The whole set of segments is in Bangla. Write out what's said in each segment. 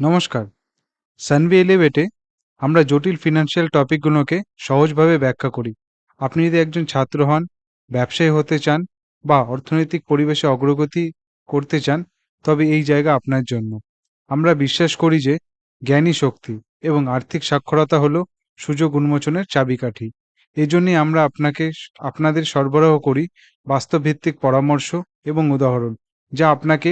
নমস্কার। সানভি এলিভেটে আমরা জটিল ফিনান্সিয়াল টপিকগুলোকে সহজভাবে ব্যাখ্যা করি। আপনি যদি একজন ছাত্র হন, ব্যবসায়ী হতে চান বা অর্থনৈতিক পরিবেশে অগ্রগতি করতে চান, তবে এই জায়গা আপনার জন্য। আমরা বিশ্বাস করি যে জ্ঞানী শক্তি এবং আর্থিক সাক্ষরতা হলো সুযোগ উন্মোচনের চাবিকাঠি। এজন্যই আমরা আপনাকে, আপনাদের সরবরাহ করি বাস্তবভিত্তিক পরামর্শ এবং উদাহরণ, যা আপনাকে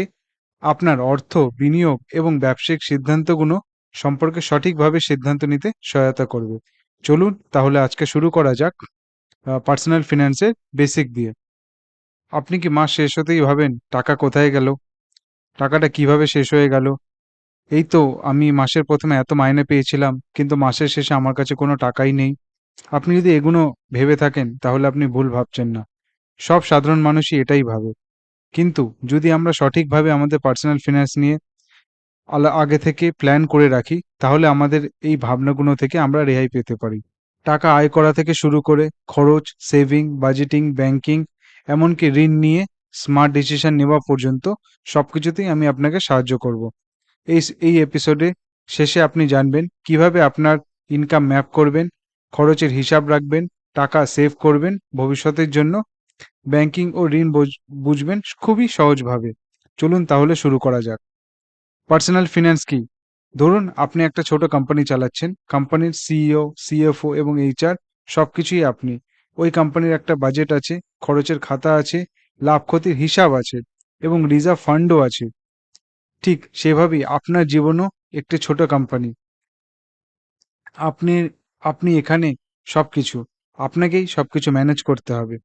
আপনার অর্থ, বিনিয়োগ এবং ব্যবসায়িক সিদ্ধান্তগুলো সম্পর্কে সঠিকভাবে সিদ্ধান্ত নিতে সহায়তা করবে। চলুন তাহলে আজকে শুরু করা যাক পার্সোনাল ফিনান্সের বেসিক দিয়ে। আপনি কি মাস শেষ হতেই ভাবেন, টাকা কোথায় গেল? টাকাটা কীভাবে শেষ হয়ে গেল? এই তো আমি মাসের প্রথমে এত মাইনে পেয়েছিলাম, কিন্তু মাসের শেষে আমার কাছে কোনো টাকাই নেই। আপনি যদি এগুলো ভেবে থাকেন, তাহলে আপনি ভুল ভাবছেন না। সব সাধারণ মানুষই এটাই ভাবে। কিন্তু যদি আমরা সঠিকভাবে আমাদের পার্সোনাল ফিনান্স নিয়ে আগে থেকে প্ল্যান করে রাখি, তাহলে আমাদের এই ভাবনাগুলো থেকে আমরা রেহাই পেতে পারি। টাকা আয় করা থেকে শুরু করে খরচ সেভিং বাজেটিং ব্যাংকিং এমনকি ঋণ নিয়ে স্মার্ট ডিসিশন নেওয়া পর্যন্ত সব কিছুতেই আমি আপনাকে সাহায্য করব। এই এই এপিসোডে শেষে আপনি জানবেন কীভাবে আপনার ইনকাম ম্যাপ করবেন, খরচের হিসাব রাখবেন, টাকা সেভ করবেন ভবিষ্যতের জন্য ব্যাংকিং ও ঋণ বুঝ- বুঝবেন খুবই সহজভাবে। চলুন তাহলে শুরু করা যাক। পার্সোনাল ফিনান্স কি? ধরুন আপনি একটা ছোট কোম্পানি চালাচ্ছেন। কোম্পানির সিইও সিএফও এবং এইচআর সব কিছুই আপনি। ওই কোম্পানির একটা বাজেট আছে, খরচের খাতা আছে, লাভ ক্ষতির হিসাব আছে এবং রিজার্ভ ফান্ডও আছে। ঠিক সেভাবেই আপনার জীবনও একটি ছোট কোম্পানি আপনি আপনি এখানে সব কিছু আপনাকেই সব কিছু ম্যানেজ করতে হবে।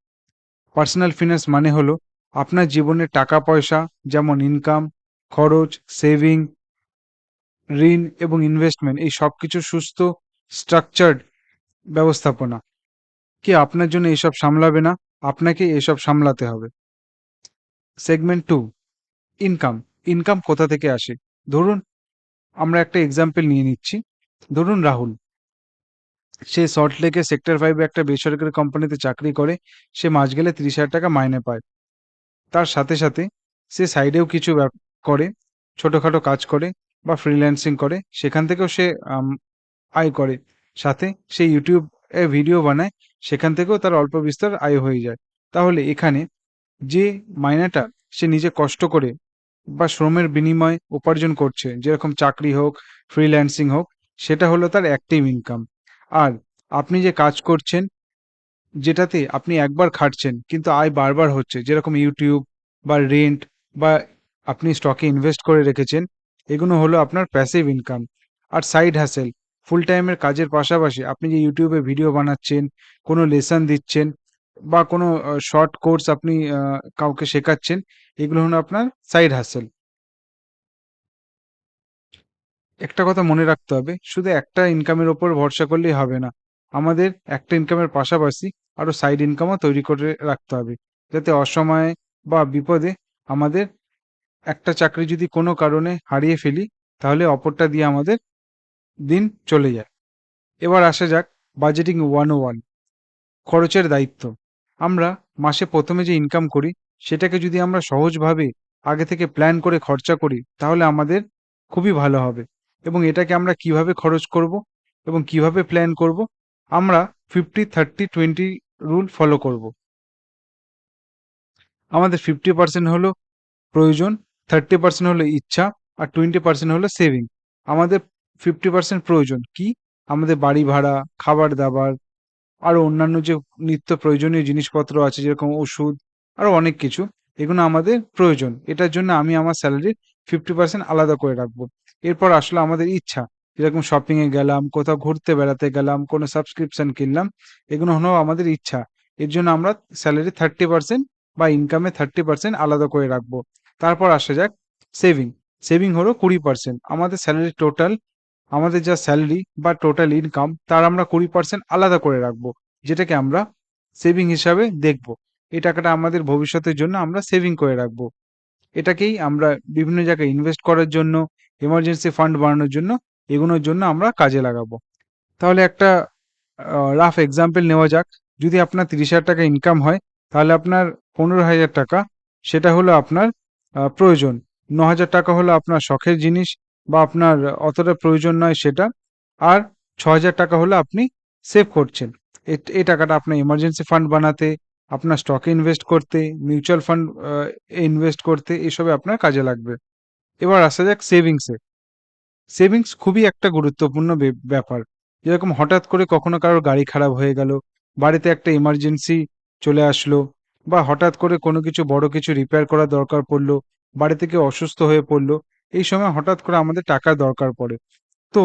পার্সোনাল ফিনান্স মানে হলো আপনার জীবনে টাকা, পয়সা, যেমন ইনকাম খরচ সেভিং ঋণ এবং ইনভেস্টমেন্ট এই সব কিছু সুস্থ স্ট্রাকচার্ড ব্যবস্থাপনা। কি আপনার জন্য এসব সামলাবে না, আপনাকে এসব সামলাতে হবে। সেগমেন্ট টু ইনকাম ইনকাম কোথা থেকে আসে? ধরুন, আমরা একটা এক্সাম্পল নিয়ে নিচ্ছি। ধরুন রাহুল। সে সল্টলেকে সেক্টর ফাইভে একটা বেসরকারি কোম্পানিতে চাকরি করে, সে মাস গেলে তিরিশ হাজার টাকা মাইনে পায়। তার সাথে সাথে সে সাইডেও কিছু করে, ছোটোখাটো কাজ করে বা ফ্রিল্যান্সিং করে, সেখান থেকেও সে আয় করে। সাথে সে ইউটিউব এ ভিডিও বানায়, সেখান থেকেও তার অল্প বিস্তর আয় হয়ে যায়। তাহলে এখানে যে মাইনাটা সে নিজে কষ্ট করে বা শ্রমের বিনিময়ে উপার্জন করছে, যেরকম চাকরি হোক ফ্রিল্যান্সিং হোক, সেটা হলো তার অ্যাক্টিভ ইনকাম আর আপনি যে কাজ করছেন, যেটাতে আপনি একবার খাটছেন, কিন্তু আয় বারবার হচ্ছে, যেরকম ইউটিউব বা রেন্ট বা আপনি স্টকে ইনভেস্ট করে রেখেছেন, এগুলো হলো আপনার প্যাসিভ ইনকাম আর সাইড হ্যাসেল ফুল টাইমের কাজের পাশাপাশি আপনি যে ইউটিউবে ভিডিও বানাচ্ছেন, কোনো লেসন দিচ্ছেন বা কোনো শর্ট কোর্স আপনি কাউকে শেখাচ্ছেন, এগুলো হলো আপনার সাইড হ্যাসেল একটা কথা মনে রাখতে হবে, শুধু একটা ইনকামের ওপর ভরসা করলেই হবে না, আমাদের একটা ইনকামের পাশাপাশি আরও সাইড ইনকামও তৈরি করে রাখতে হবে, যাতে অসময়ে বা বিপদে আমাদের একটা চাকরি যদি কোনো কারণে হারিয়ে ফেলি, তাহলে অপরটা দিয়ে আমাদের দিন চলে যায়। এবার আসা যাক বাজেটিং ওয়ান ওয়ান খরচের দায়িত্ব। আমরা মাসে প্রথমে যে ইনকাম করি, সেটাকে যদি আমরা সহজভাবে আগে থেকে প্ল্যান করে খরচা করি, তাহলে আমাদের খুবই ভালো হবে। এবং এটাকে আমরা কীভাবে খরচ করব এবং কীভাবে প্ল্যান করব, আমরা fifty thirty twenty rule follow করব। আমাদের ফিফটি পার্সেন্ট হলো প্রয়োজন থার্টি পার্সেন্ট হলো ইচ্ছা, আর টোয়েন্টি পার্সেন্ট হলো সেভিং আমাদের ফিফটি পার্সেন্ট প্রয়োজন কি? আমাদের বাড়ি ভাড়া, খাবার দাবার আরও অন্যান্য যে নিত্য প্রয়োজনীয় জিনিসপত্র আছে, যেরকম ওষুধ আরও অনেক কিছু, এগুলো আমাদের প্রয়োজন। এটার জন্য আমি আমার স্যালারির ফিফটি পার্সেন্ট আলাদা করে রাখব। এরপর আসলে আমাদের ইচ্ছা, যেরকম শপিং এ গেলাম, কোথাও ঘুরতে বেড়াতে গেলাম, কোনো সাবস্ক্রিপশন কিনলাম, এগুলো হলো আমাদের ইচ্ছা। এর জন্য আমরা স্যালারি থার্টি পার্সেন্ট বা ইনকামে থার্টি পার্সেন্ট আলাদা করে রাখব। তারপর আসা যাক সেভিং সেভিং হলো কুড়ি পার্সেন্ট আমাদের স্যালারি টোটাল আমাদের যা স্যালারি বা টোটাল ইনকাম তার আমরা কুড়ি পার্সেন্ট আলাদা করে রাখব, যেটাকে আমরা সেভিং হিসাবে দেখব। এই টাকাটা আমাদের ভবিষ্যতের জন্য আমরা সেভিং করে রাখব। এটাকেই আমরা বিভিন্ন জায়গায় ইনভেস্ট করার জন্য এমার্জেন্সি ফান্ড বানানোর জন্য এগুলোর জন্য আমরা কাজে লাগাবো। তাহলে একটা রাফ এক্সাম্পল নেওয়া যাক। যদি আপনার তিরিশ হাজার টাকা ইনকাম হয়, তাহলে আপনার পনেরো হাজার টাকা, সেটা হলো আপনার প্রয়োজন। ন হাজার টাকা হলো আপনার শখের জিনিস বা আপনার অতটা প্রয়োজন নয় সেটা, আর ছ হাজার টাকা হলে আপনি সেভ করছেন। এই টাকাটা আপনার এমার্জেন্সি ফান্ড বানাতে আপনার স্টকে ইনভেস্ট করতে মিউচুয়াল ফান্ড ইনভেস্ট করতে এসবে আপনার কাজে লাগবে। এবার আসা যাক সেভিংসে সেভিংস খুবই একটা গুরুত্বপূর্ণ ব্যাপার। যেরকম হঠাৎ করে কখনো কারোর গাড়ি খারাপ হয়ে গেল, বাড়িতে একটা ইমার্জেন্সি চলে আসলো, বা হঠাৎ করে কোনো কিছু বড় কিছু রিপেয়ার করার দরকার পড়ল, বাড়িতে কেউ অসুস্থ হয়ে পড়ল, এই সময় হঠাৎ করে আমাদের টাকার দরকার পড়ে। তো,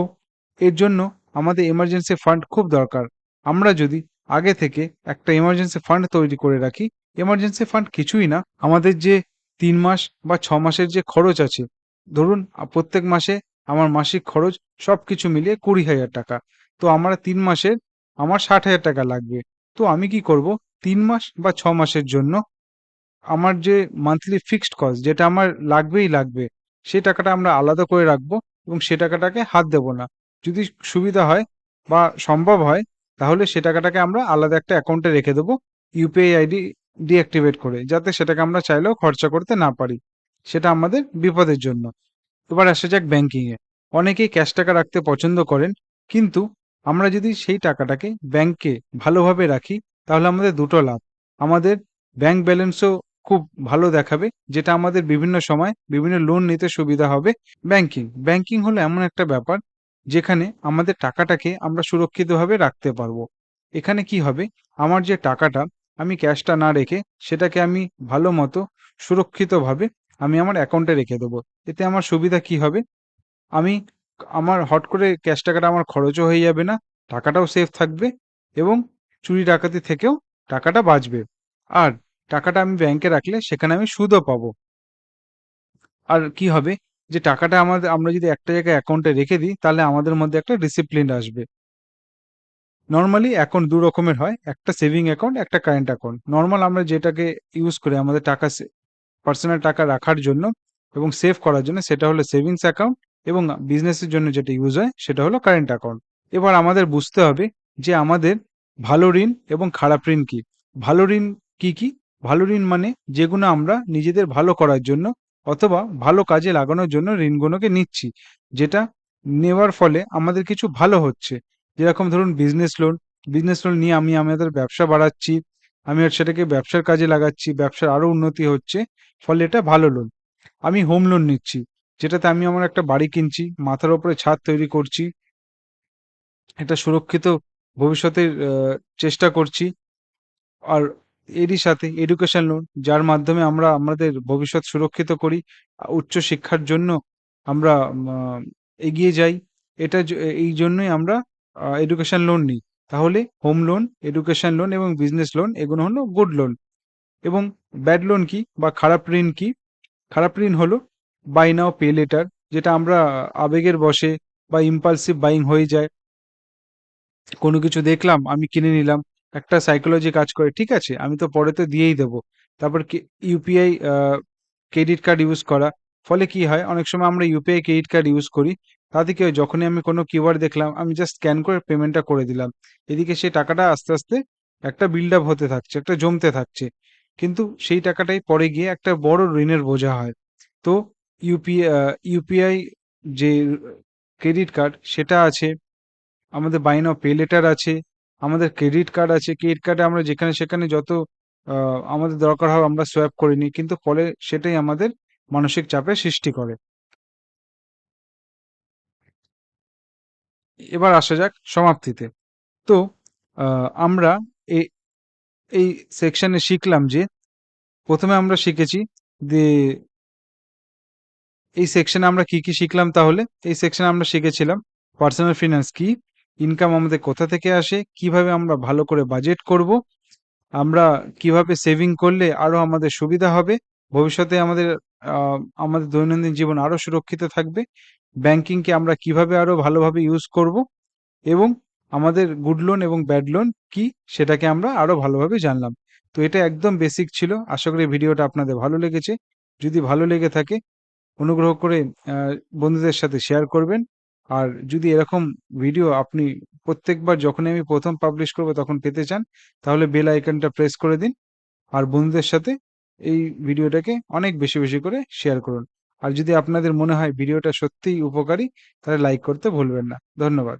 এর জন্য আমাদের এমার্জেন্সি ফান্ড খুব দরকার। আমরা যদি আগে থেকে একটা এমার্জেন্সি ফান্ড তৈরি করে রাখি। এমার্জেন্সি ফান্ড কিছুই না, আমাদের যে তিন মাস বা ছ মাসের যে খরচ আছে, ধরুন প্রত্যেক মাসে আমার মাসিক খরচ সব কিছু মিলিয়ে কুড়ি হাজার টাকা। তো আমার তিন মাসের আমার ষাট হাজার টাকা লাগবে। তো আমি কি করব? তিন মাস বা ছ মাসের জন্য আমার যে মান্থলি ফিক্সড কস্ট যেটা আমার লাগবেই লাগবে সেই টাকাটা আমরা আলাদা করে রাখব এবং সে টাকাটাকে হাত দেব না। যদি সুবিধা হয় বা সম্ভব হয় তাহলে সে টাকাটাকে আমরা আলাদা একটা অ্যাকাউন্টে রেখে দেবো ইউপিআই আইডি ডিঅ্যাক্টিভেট করে, যাতে সেটাকে আমরা চাইলেও খরচা করতে না পারি। সেটা আমাদের বিপদের জন্য। এবার আসা যাক ব্যাংকিং এ। অনেকেই ক্যাশ টাকা রাখতে পছন্দ করেন, কিন্তু আমরা যদি সেই টাকাটাকে ব্যাংকে ভালোভাবে রাখি, তাহলে আমাদের দুটো লাভ। আমাদের ব্যাংক ব্যালেন্সও খুব ভালো দেখাবে, যেটা আমাদের বিভিন্ন সময় বিভিন্ন লোন নিতে সুবিধা হবে ব্যাংকিং ব্যাংকিং হলো এমন একটা ব্যাপার যেখানে আমাদের টাকাটাকে আমরা সুরক্ষিতভাবে রাখতে পারব। এখানে কি হবে? আমার যে টাকাটা, আমি ক্যাশটা না রেখে সেটাকে আমি ভালো মতো সুরক্ষিতভাবে আমি আমার অ্যাকাউন্টে রেখে দেবো। এতে আমার সুবিধা কি হবে? আমি আমার হট করে ক্যাশ টাকাটা আমার খরচও হয়ে যাবে না, টাকাটাও সেফ থাকবে এবং চুরি ডাকাতি থেকেও টাকাটা বাঁচবে। আর টাকাটা আমি ব্যাংকে রাখলে সেখানে আমি সুদও পাবো। আর কি হবে? যে টাকাটা আমাদের, আমরা যদি একটা জায়গায় অ্যাকাউন্টে রেখে দিই, তাহলে আমাদের মধ্যে একটা ডিসিপ্লিন আসবে। নর্মালি অ্যাকাউন্ট দু রকমের হয়, একটা সেভিং অ্যাকাউন্ট একটা কারেন্ট অ্যাকাউন্ট নর্মাল আমরা যেটাকে ইউজ করি, আমাদের টাকা পার্সোনাল টাকা রাখার জন্য এবং সেভ করার জন্য, সেটা হলো সেভিংস অ্যাকাউন্ট এবং বিজনেসের জন্য যেটা ইউজ হয়, সেটা হলো কারেন্ট অ্যাকাউন্ট এবার আমাদের বুঝতে হবে যে আমাদের ভালো ঋণ এবং খারাপ ঋণ কি। ভালো ঋণ কি কি? ভালো ঋণ মানে যেগুলো আমরা নিজেদের ভালো করার জন্য অথবা ভালো কাজে লাগানোর জন্য ঋণগুলোকে নিচ্ছি, যেটা নেওয়ার ফলে আমাদের কিছু ভালো হচ্ছে। যেরকম ধরুন বিজনেস লোন বিজনেস লোন নিয়ে আমি আমাদের ব্যবসা বাড়াচ্ছি, আমি আর সেটাকে ব্যবসার কাজে লাগাচ্ছি, ব্যবসার আরও উন্নতি হচ্ছে, ফলে এটা ভালো লোন আমি হোম লোন নিচ্ছি, যেটাতে আমি আমার একটা বাড়ি কিনছি, মাথার ওপরে ছাদ তৈরি করছি একটা সুরক্ষিত ভবিষ্যতের চেষ্টা করছি, আর এরই সাথে এডুকেশন লোন যার মাধ্যমে আমরা আমাদের ভবিষ্যৎ সুরক্ষিত করি, উচ্চ শিক্ষার জন্য আমরা এগিয়ে যাই, এটা এই জন্যই আমরা এডুকেশন লোন নিই। তাহলে হোম লোন এডুকেশন লোন এবং বিজনেস লোন এগুলো হলো গুড লোন এবং ব্যাড লোন কি বা খারাপ ঋণ কি? খারাপ ঋণ হলো বাই নাও পে লেটার যেটা আমরা আবেগের বসে বা ইম্পালসিভ বাইং হয়ে যায়। কোনো কিছু দেখলাম, আমি কিনে নিলাম একটা সাইকোলজি কাজ করে, ঠিক আছে? আমি তো পরে তো দিয়েই দেবো। তারপর ইউপিআই ক্রেডিট কার্ড ইউজ করা। ফলে কি হয়, অনেক সময় আমরা ইউপিআই ক্রেডিট কার্ড ইউজ করি। তাতে কি হয়, যখনই আমি কোনো কিউআর দেখলাম, আমি জাস্ট স্ক্যান করে পেমেন্টটা করে দিলাম। এদিকে সেই টাকাটা আস্তে আস্তে একটা বিল্ড আপ হতে থাকছে, একটা জমতে থাকছে। কিন্তু সেই টাকাটাই পরে গিয়ে একটা বড় ঋণের বোঝা হয়। তো ইউপিআই ইউপিআই যে ক্রেডিট কার্ড সেটা আছে। আমাদের বাই নাও পে লেটার আছে। আমাদের ক্রেডিট কার্ড আছে ক্রেডিট কার্ডে আমরা যেখানে সেখানে যত আহ, আমাদের দরকার হয় আমরা সোয়াপ করে নিই কিন্তু ফলে সেটাই আমাদের মানসিক চাপের সৃষ্টি করে। এবার আসা যাক সমাপ্তিতে। তো আহ, আমরা এই সেকশনে শিখলাম যে প্রথমে আমরা শিখেছি যে এই সেকশনে আমরা কি কি শিখলাম তাহলে? এই সেকশনে আমরা শিখেছিলাম পার্সোনাল ফিনান্স কি? ইনকাম আমাদের কোথা থেকে আসে, কীভাবে আমরা ভালো করে বাজেট করব, আমরা কীভাবে সেভিং করলে আরও আমাদের সুবিধা হবে, ভবিষ্যতে আমাদের আমাদের দৈনন্দিন জীবন আরও সুরক্ষিত থাকবে ব্যাংকিংকে আমরা কীভাবে আরও ভালোভাবে ইউজ করব এবং আমাদের গুড লোন এবং ব্যাড লোন কি সেটাকে আমরা আরও ভালোভাবে জানলাম। তো এটা একদম বেসিক ছিল, আশা করি ভিডিওটা আপনাদের ভালো লেগেছে। যদি ভালো লেগে থাকে, অনুগ্রহ করে বন্ধুদের সাথে শেয়ার করবেন। আর যদি এরকম ভিডিও আপনি প্রত্যেকবার যখনই আমি প্রথম পাবলিশ করব তখন পেতে চান, তাহলে বেল আইকনটা প্রেস করে দিন আর বন্ধুদের সাথে এই ভিডিওটাকে অনেক বেশি বেশি করে শেয়ার করুন। আর যদি আপনাদের মনে হয় ভিডিওটা সত্যিই উপকারী, তাহলে লাইক করতে ভুলবেন না। ধন্যবাদ।